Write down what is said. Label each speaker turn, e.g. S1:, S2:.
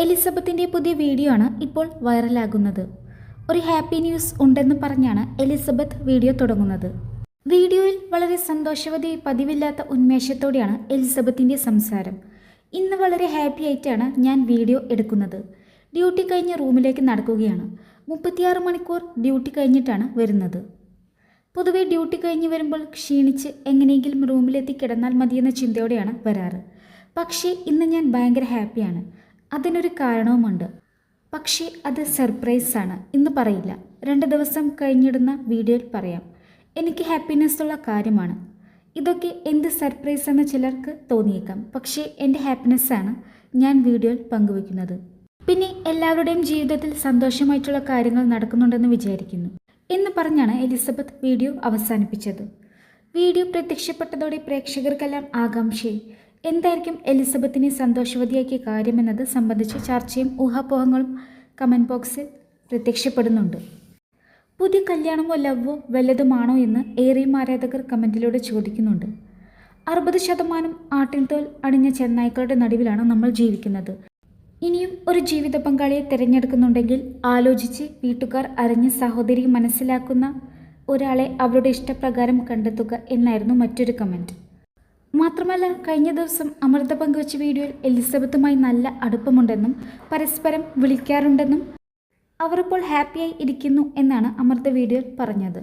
S1: എലിസബത്തിന്റെ പുതിയ വീഡിയോ ആണ് ഇപ്പോൾ വൈറലാകുന്നത്. ഒരു ഹാപ്പി ന്യൂസ് ഉണ്ടെന്ന് പറഞ്ഞാണ് എലിസബത്ത് വീഡിയോ തുടങ്ങുന്നത്. വീഡിയോയിൽ വളരെ സന്തോഷവതി പതിവില്ലാത്ത ഉന്മേഷത്തോടെയാണ് എലിസബത്തിന്റെ സംസാരം. ഇന്ന് വളരെ ഹാപ്പി ആയിട്ടാണ് ഞാൻ വീഡിയോ എടുക്കുന്നത്. ഡ്യൂട്ടി കഴിഞ്ഞ് റൂമിലേക്ക് നടക്കുകയാണ്. മുപ്പത്തിയാറ് മണിക്കൂർ ഡ്യൂട്ടി കഴിഞ്ഞിട്ടാണ് വരുന്നത്. പൊതുവേ ഡ്യൂട്ടി കഴിഞ്ഞ് വരുമ്പോൾ ക്ഷീണിച്ച് എങ്ങനെയെങ്കിലും റൂമിലെത്തി കിടന്നാൽ മതിയെന്ന ചിന്തയോടെയാണ് വരാറ്. പക്ഷേ ഇന്ന് ഞാൻ ഭയങ്കര ഹാപ്പിയാണ്. അതിനൊരു കാരണവുമുണ്ട്. പക്ഷേ അത് സർപ്രൈസാണ് ഇന്ന് പറയില്ല. രണ്ട് ദിവസം കഴിഞ്ഞിടുന്ന വീഡിയോയിൽ പറയാം. എനിക്ക് ഹാപ്പിനെസ് ഉള്ള കാര്യമാണ്. ഇതൊക്കെ എന്ത് സർപ്രൈസ് എന്ന് ചിലർക്ക് തോന്നിയേക്കാം. പക്ഷേ എന്റെ ഹാപ്പിനെസ്സാണ് ഞാൻ വീഡിയോയിൽ പങ്കുവെക്കുന്നത് പിന്നെ എല്ലാവരുടെയും ജീവിതത്തിൽ സന്തോഷമായിട്ടുള്ള കാര്യങ്ങൾ നടക്കുന്നുണ്ടെന്ന് വിചാരിക്കുന്നു. എന്ന് പറഞ്ഞാണ് എലിസബത്ത് വീഡിയോ അവസാനിപ്പിച്ചത്. വീഡിയോ പ്രത്യക്ഷപ്പെട്ടതോടെ പ്രേക്ഷകർക്കെല്ലാം ആകാംക്ഷയായി. എന്തായിരിക്കും എലിസബത്തിനെ സന്തോഷവതിയാക്കിയ കാര്യമെന്നത് സംബന്ധിച്ച് ചർച്ചയും ഊഹാപോഹങ്ങളും കമന്റ് ബോക്സിൽ പ്രത്യക്ഷപ്പെടുന്നുണ്ട്. പുതിയ കല്യാണമോ ലവോ വല്ലതുമാണോ എന്ന് ഏറെയും ആരാധകർ കമന്റിലൂടെ ചോദിക്കുന്നുണ്ട്. അറുപത് ശതമാനം ആട്ടിൻതോൽ അണിഞ്ഞ ചെന്നായ്ക്കളുടെ നടുവിലാണ് നമ്മൾ ജീവിക്കുന്നത്. ഇനിയും ഒരു ജീവിത പങ്കാളിയെ തിരഞ്ഞെടുക്കുന്നുണ്ടെങ്കിൽ ആലോചിച്ച് വീട്ടുകാർ അറിഞ്ഞ് സഹോദരി മനസ്സിലാക്കുന്ന ഒരാളെ അവരുടെ ഇഷ്ടപ്രകാരം കണ്ടെത്തുക എന്നായിരുന്നു മറ്റൊരു കമന്റ് മാത്രമല്ല കഴിഞ്ഞ ദിവസം അമൃത പങ്കുവച്ച വീഡിയോയിൽ എലിസബത്തുമായി നല്ല അടുപ്പമുണ്ടെന്നും പരസ്പരം വിളിക്കാറുണ്ടെന്നും അവർ ഇപ്പോൾ ഹാപ്പിയായി ഇരിക്കുന്നു എന്നാണ് അമൃത വീഡിയോയിൽ പറഞ്ഞത്.